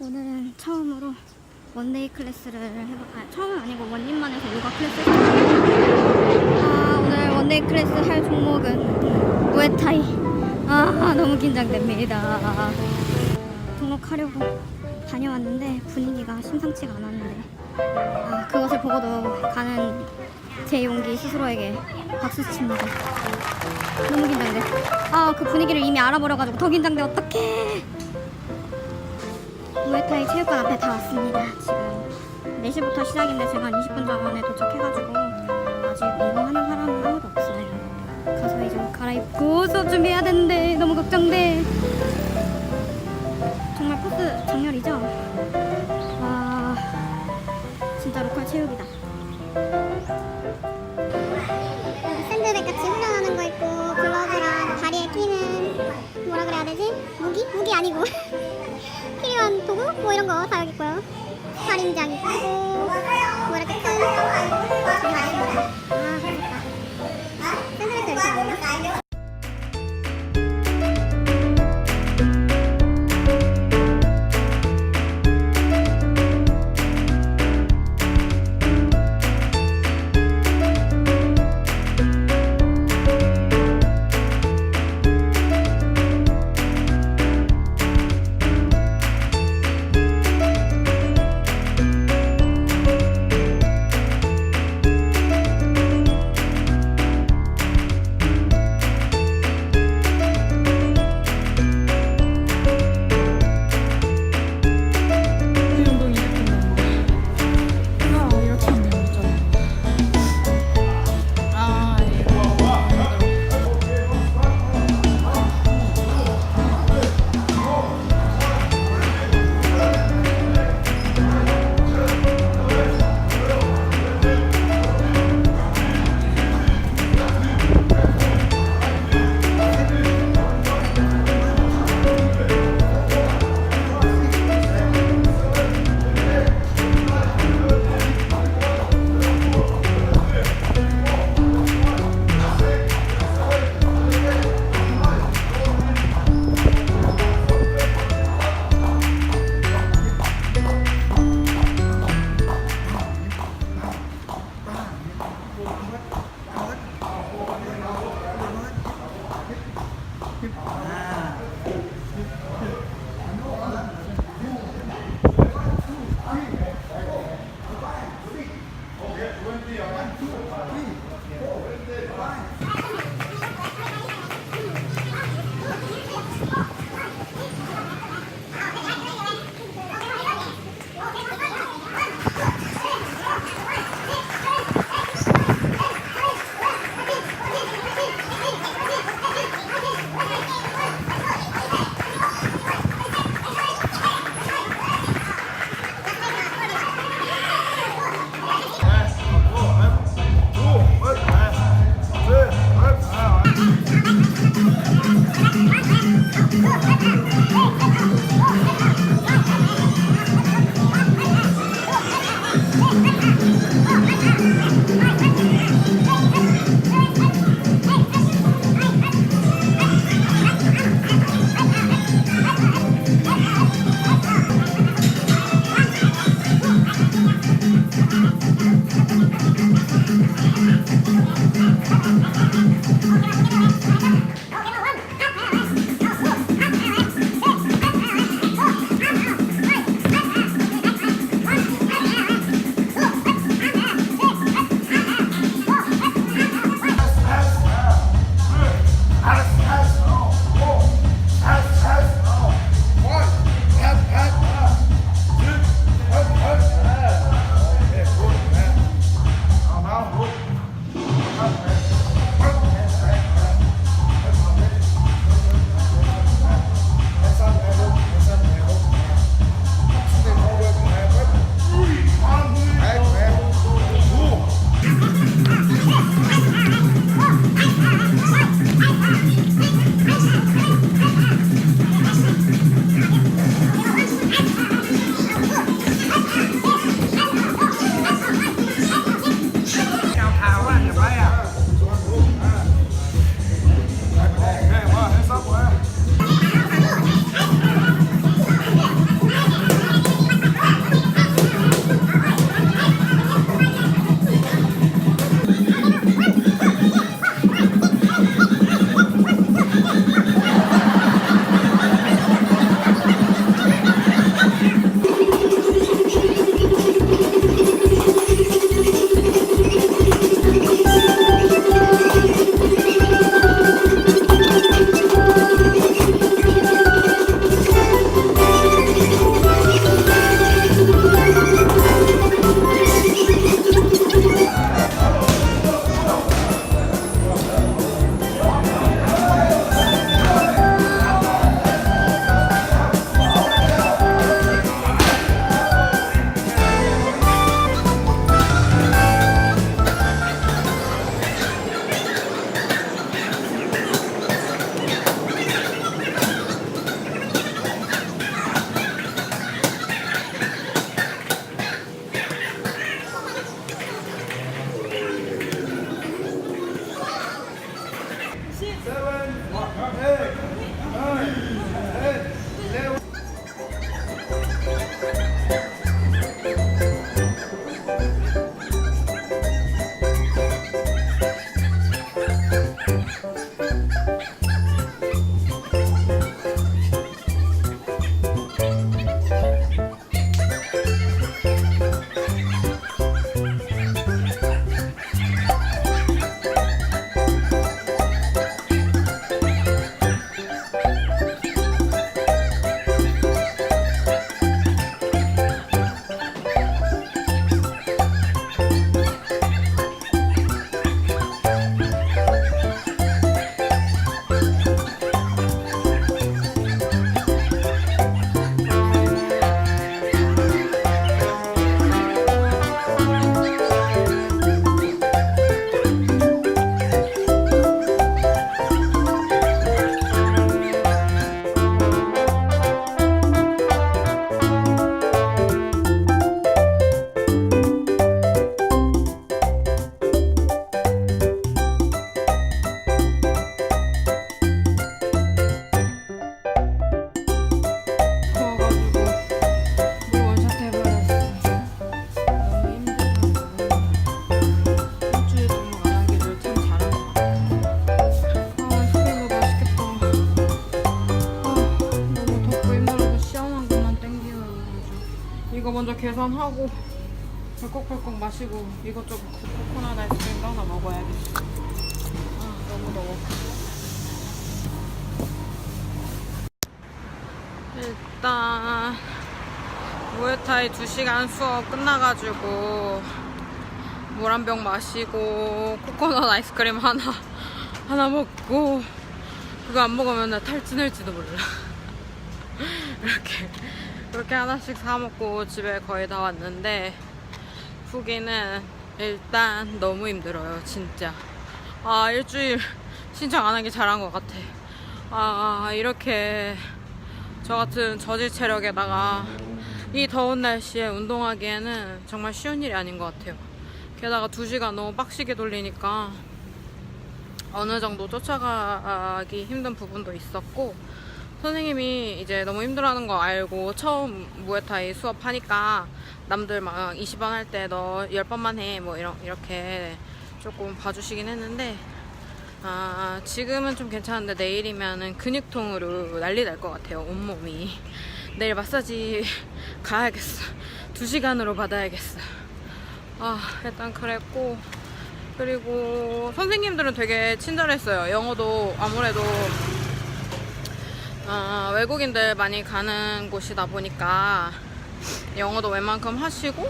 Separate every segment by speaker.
Speaker 1: 오늘은 처음으로 원데이 클래스를 해볼까요? 처음은 아니고 원님만 해서 요가 클래스? 아 오늘 원데이 클래스 할 종목은 무에타이. 아 너무 긴장됩니다. 등록하려고 다녀왔는데 분위기가 심상치가 않았는데 아 그것을 보고도 가는 제 용기 스스로에게 박수 칩니다. 너무 긴장돼. 아 그 분위기를 이미 알아버려가지고 더 긴장돼. 어떡해 무에타이 체육관 앞에 다 왔습니다. 지금 4시부터 시작인데 제가 한 20분 전에 도착해가지고 아직 운동하는 사람은 아무도 없어요. 가서 이제 옷 갈아입고 수업 준비해야 되는데 너무 걱정돼. 정말 코스 장렬이죠? 와 진짜 로컬 체육이다.
Speaker 2: 샌드백 같이 훈련하는 거 있고 글러브랑 다리에 끼는 뭐라 그래야 되지? 무기? 무기 아니고 도구? 뭐 이런 거 다 여기 있고요 살인장 있고 뭐 이렇게
Speaker 3: 계산하고 벌컥벌컥 마시고 이것저것 코코넛 아이스크림도 하나 먹어야겠어. 아 너무 더워. 일단 무에타이 2시간 수업 끝나가지고 물 한 병 마시고 코코넛 아이스크림 하나 하나 먹고 그거 안 먹으면 나 탈진할지도 몰라 이렇게 그렇게 하나씩 사 먹고 집에 거의 다 왔는데 후기는 일단 너무 힘들어요 진짜 아 일주일 신청 안 한 게 잘한 것 같아 아 이렇게 저 같은 저질 체력에다가 이 더운 날씨에 운동하기에는 정말 쉬운 일이 아닌 것 같아요. 게다가 2시간 너무 빡시게 돌리니까 어느 정도 쫓아가기 힘든 부분도 있었고 선생님이 이제 너무 힘들어하는 거 알고 처음 무에타이 수업하니까 남들 막 20번 할 때 너 10번만 해뭐 이렇게 조금 봐주시긴 했는데 아, 지금은 좀 괜찮은데 내일이면은 근육통으로 난리 날 것 같아요, 온몸이. 내일 마사지 가야겠어. 두 시간으로 받아야겠어. 아, 일단 그랬고. 그리고 선생님들은 되게 친절했어요. 영어도 아무래도 아, 외국인들 많이 가는 곳이다 보니까 영어도 웬만큼 하시고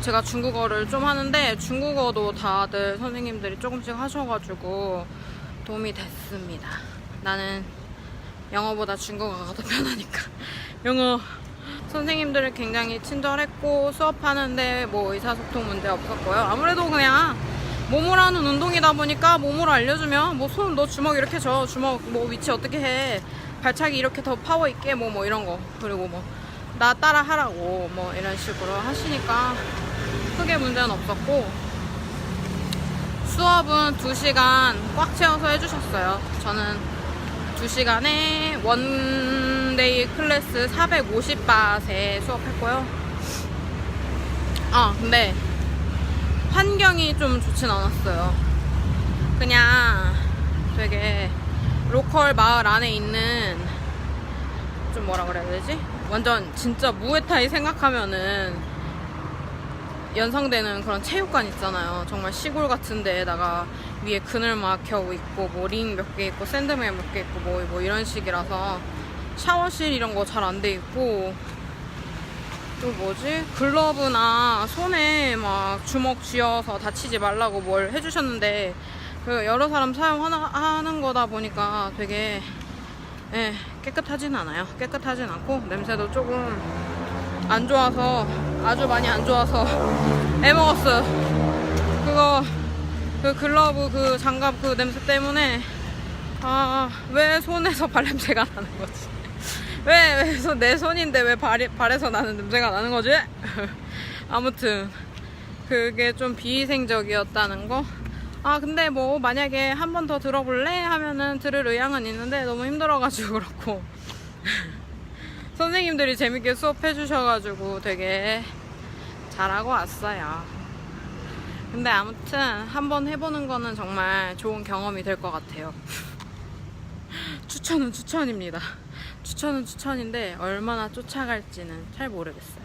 Speaker 3: 제가 중국어를 좀 하는데 중국어도 다들 선생님들이 조금씩 하셔가지고 도움이 됐습니다. 나는 영어보다 중국어가 더 편하니까. 영어 선생님들은 굉장히 친절했고 수업하는데 뭐 의사소통 문제 없었고요. 아무래도 그냥 몸으로 하는 운동이다 보니까 몸으로 알려주면 뭐 손 너 주먹 이렇게 줘 주먹 뭐 위치 어떻게 해 발차기 이렇게 더 파워 있게 뭐뭐 이런 거 그리고 뭐 나 따라 하라고 뭐 이런 식으로 하시니까 크게 문제는 없었고 수업은 2시간 꽉 채워서 해주셨어요. 저는 2시간에 원데이 클래스 450바트에 수업했고요. 아, 근데 환경이 좀 좋진 않았어요. 그냥 되게 로컬 마을 안에 있는 좀 뭐라 그래야 되지? 완전 진짜 무에타이 생각하면은 연상되는 그런 체육관 있잖아요. 정말 시골 같은 데에다가 위에 그늘 막 겨우 있고 뭐 링 몇 개 있고 샌드백 몇개 있고 뭐, 뭐 이런 식이라서 샤워실 이런 거 잘 안 돼 있고 또 뭐지? 글러브나 손에 막 주먹 쥐어서 다치지 말라고 뭘 해주셨는데 그 여러 사람 사용하는 거다 보니까 되게 예, 깨끗하진 않아요. 깨끗하진 않고 냄새도 조금 안 좋아서 아주 많이 안 좋아서 애먹었어요. 그거 그 글러브 그 장갑 그 냄새 때문에 아 왜 손에서 발냄새가 나는 거지? 왜왜내 손인데 왜 발이, 발에서 나는 냄새가 나는 거지? 아무튼 그게 좀 비위생적이었다는 거. 아 근데 뭐 만약에 한 번 더 들어볼래 하면은 들을 의향은 있는데 너무 힘들어가지고 그렇고 선생님들이 재밌게 수업해 주셔가지고 되게 잘하고 왔어요. 근데 아무튼 한 번 해보는 거는 정말 좋은 경험이 될 것 같아요. 추천은 추천입니다. 추천은 추천인데 얼마나 쫓아갈지는 잘 모르겠어요.